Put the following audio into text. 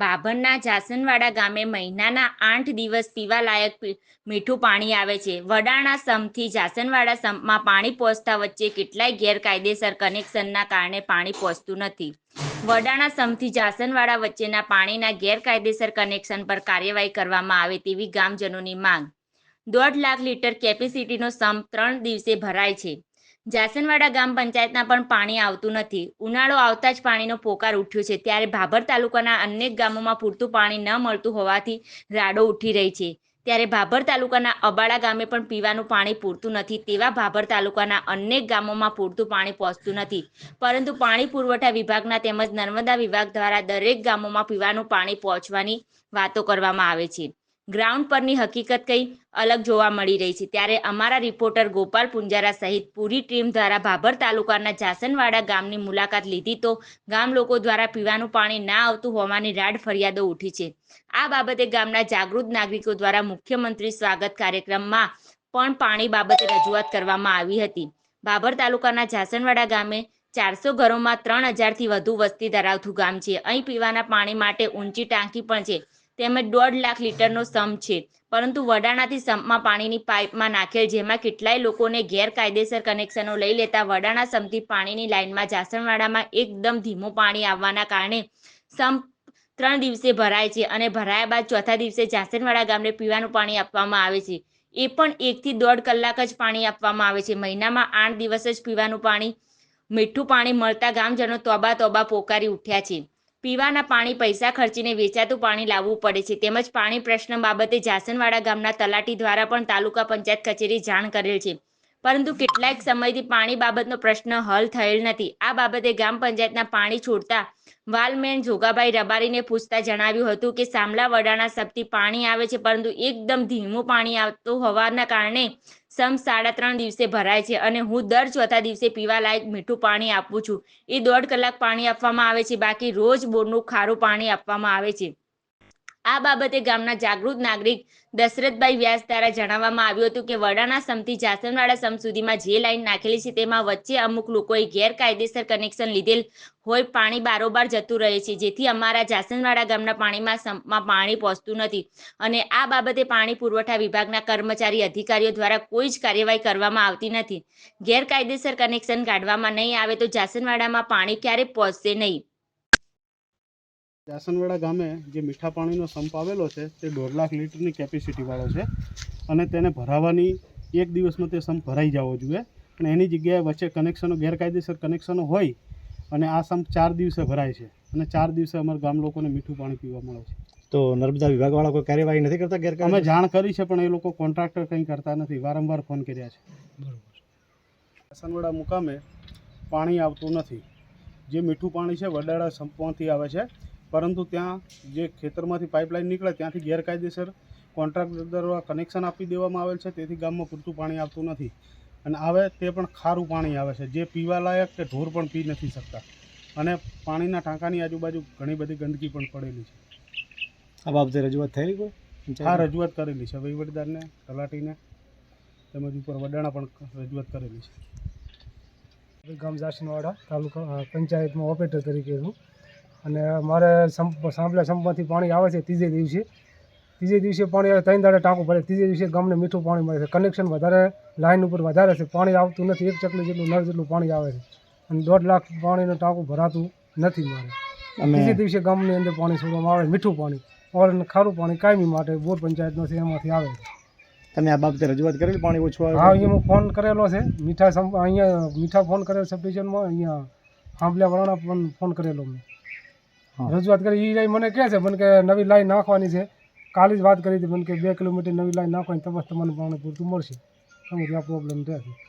ભાભરના જાસનવાડા ગામે મહિનાના આઠ દિવસ પીવાલાયક મીઠું પાણી આવે છે. વડાણા સમથી જાસનવાડા સંપમાં પાણી પહોંચતા વચ્ચે કેટલાય ગેરકાયદેસર કનેક્શનના કારણે પાણી પહોંચતું નથી. વડાણા સમથી જાસનવાડા વચ્ચેના પાણીના ગેરકાયદેસર કનેક્શન પર કાર્યવાહી કરવામાં આવે તેવી ગામજનોની માંગ. દોઢ લાખ લીટર કેપેસિટીનો સંપ ત્રણ દિવસે ભરાય છે. જાસનવાડા ગામ પંચાયતના પણ પાણી આવતું નથી. ઉનાળો આવતા જ પાણીનો પોકાર ઉઠ્યો છે. ત્યારે ભાભર તાલુકાના અનેક ગામોમાં પૂરતું પાણી ન મળતું હોવાથી રાડો ઉઠી રહી છે. ત્યારે ભાભર તાલુકાના અબાળા ગામે પણ પીવાનું પાણી પૂરતું નથી તેવા ભાભર તાલુકાના અનેક ગામોમાં પૂરતું પાણી પહોંચતું નથી. પરંતુ પાણી પુરવઠા વિભાગના તેમજ નર્મદા વિભાગ દ્વારા દરેક ગામોમાં પીવાનું પાણી પહોંચવાની વાતો કરવામાં આવે છે. ગ્રાઉન્ડ પરની હકીકત કંઈ અલગ જોવા મળી રહી છે. ત્યારે અમારા રિપોર્ટર ગોપાલ પુંજારા સહિત પૂરી ટીમ દ્વારા ભાભર તાલુકાના જાસનવાડા ગામની મુલાકાત લીધી તો ગામ લોકો દ્વારા પીવાનું પાણી ના આવતું હોવાની રાડ ફરિયાદો ઉઠી છે. આ બાબતે ગામના જાગૃત નાગરિકો દ્વારા મુખ્યમંત્રી સ્વાગત કાર્યક્રમમાં પણ પાણી બાબતે રજૂઆત કરવામાં આવી હતી. ભાભર તાલુકાના જાસનવાડા ગામે ચારસો ઘરોમાં ત્રણ હજારથી વધુ વસ્તી ધરાવતું ગામ છે. અહીં પીવાના પાણી માટે ઊંચી ટાંકી પણ છે. તેમજ દોઢ લાખ લીટરનો સમ છે. પરંતુ વડાણાથી સંપમાં પાણીની પાઇપમાં નાખેલ જેમાં કેટલાય લોકોને ગેરકાયદેસર કનેક્શનો લઈ લેતા વડાણા સંપથી પાણીની લાઇનમાં જાસણવાડામાં એકદમ ધીમું પાણી આવવાના કારણે સંપ ત્રણ દિવસે ભરાય છે અને ભરાયા બાદ ચોથા દિવસે જાસણવાડા ગામને પીવાનું પાણી આપવામાં આવે છે. એ પણ એકથી દોઢ કલાક જ પાણી આપવામાં આવે છે. મહિનામાં આઠ દિવસ જ પીવાનું પાણી, મીઠું પાણી મળતા ગામજનો તોબા તોબા પોકારી ઉઠ્યા છે. પીવાના પાણી, પૈસા ખર્ચીને વેચાતું પાણી લાવવું પડે છે. તેમજ પાણી પ્રશ્ન બાબતે જાસનવાડા ગામના તલાટી દ્વારા પણ તાલુકા પંચાયત કચેરી જાણ કરેલ છે. પરંતુ કેટલાક સમયથી પાણી બાબતનો પ્રશ્ન હલ થયેલ નથી. આ બાબતે ગ્રામ પંચાયતના પાણી છોડતા વાલમેન જોગાભાઈ રબારીને પૂછતા જણાવ્યું હતું કે સામલા વડાના સપથી પાણી આવે છે, પરંતુ એકદમ ધીમું પાણી આવતું હોવાના કારણે સમ સાડા ત્રણ દિવસે ભરાય છે અને હું દર ચોથા દિવસે પીવા લાયક મીઠું પાણી આપું છું. એ દોઢ કલાક પાણી આપવામાં આવે છે, બાકી રોજ બોરનું ખારું પાણી આપવામાં આવે છે. આ બાબતે ગામના જાગૃત નાગરિક દશરથભાઈ વ્યાસ દ્વારા જણાવવામાં આવ્યું હતું કે વડાના સમથી જાસનવાડા સમ સુધીમાં જે લાઈન નાખેલી છે તેમાં વચ્ચે અમુક લોકોએ ગેરકાયદેસર કનેક્શન લીધેલ હોય પાણી બારોબાર જતું રહે છે. જેથી અમારા જાસનવાડા ગામના પાણીમાં સંપમાં પાણી પહોંચતું નથી અને આ બાબતે પાણી પુરવઠા વિભાગના કર્મચારી અધિકારીઓ દ્વારા કોઈ જ કાર્યવાહી કરવામાં આવતી નથી. ગેરકાયદેસર કનેક્શન કાઢવામાં નહીં આવે તો જાસનવાડામાં પાણી ક્યારે પહોંચશે નહીં. જાસનવાડા ગામે જે મીઠા પાણીનો સંપ આવેલો છે તે દોઢ લાખ લીટરની કેપેસિટીવાળો છે અને તેને ભરાવાની એક દિવસમાં તે સંપ ભરાઈ જવો જોઈએ અને એની જગ્યાએ વચ્ચે કનેક્શનો ગેરકાયદેસર કનેક્શનો હોય અને આ સંપ ચાર દિવસે ભરાય છે અને ચાર દિવસે અમારા ગામ લોકોને મીઠું પાણી પીવા મળે છે. તો નર્મદા વિભાગવાળા કોઈ કાર્યવાહી નથી કરતા અમે જાણ કરી છે પણ એ લોકો કોન્ટ્રાક્ટર કંઈ કરતા નથી વારંવાર ફોન કર્યા છે. જાસનવાડા મુકામે પાણી આવતું નથી. જે મીઠું પાણી છે વડાળા સંપમાંથી આવે છે. પરંતુ ત્યાં જે ખેતરમાંથી પાઇપલાઇન નીકળે ત્યાંથી ગેરકાયદેસર કોન્ટ્રાક્ટર દ્વારા કનેક્શન આપી દેવામાં આવેલ છે. તેથી ગામમાં પૂરતું પાણી આવતું નથી અને આવે તે પણ ખારું પાણી આવે છે. જે પીવા લાયક કે ઢોર પણ પી નથી શકતા. અને પાણીના ટાંકાની આજુબાજુ ઘણી બધી ગંદકી પણ પડેલી છે. આ બાબતે રજૂઆત થયેલી કોઈ? આ રજૂઆત કરેલી છે. વહીવટદારને તલાટીને તેમજ ઉપર વડાણા પણ રજૂઆત કરેલી છે. ગામ જાસનવાડા તાલુકા પંચાયતમાં ઓપરેટર તરીકે છું અને મારે સંપ સાંભળા સંપમાંથી પાણી આવે છે ત્રીજે દિવસે. ત્રીજે દિવસે પાણી આવે ત્રણ દાડે ટાંકું ભરે ત્રીજે દિવસે ગામને મીઠું પાણી મળે છે. કનેક્શન વધારે લાઈન ઉપર વધારે છે. પાણી આવતું નથી એક ચકલી જેટલું નળ જેટલું પાણી આવે છે. અને દોઢ લાખ પાણીનું ટાંકું ભરાતું નથી મારે. ત્રીજે દિવસે ગામની અંદર પાણી છોડવામાં આવે મીઠું પાણી. ઓર ખારું પાણી કાયમી માટે બોર પંચાયતનો છે એમાંથી આવે છે. તમે આ બાબતે રજૂઆત કરેલી પાણી ઓછું હા આવે અહીંયા હું ફોન કરેલો છે. મીઠા સંપ અહીંયા મીઠા ફોન કરેલો સબડિવિઝનમાં અહીંયા સાંભળ્યા વાળાના પણ ફોન કરેલો મેં. રજૂઆત કરી એ મને કહે છે, મને કે નવી લાઈન નાખવાની છે. કાલે જ વાત કરી હતી, મને કે બે કિલોમીટર નવી લાઈન નાખવાની, તપાસ તમને પાણી પૂરતું મળશે. સમજ આ પ્રોબ્લેમ છે?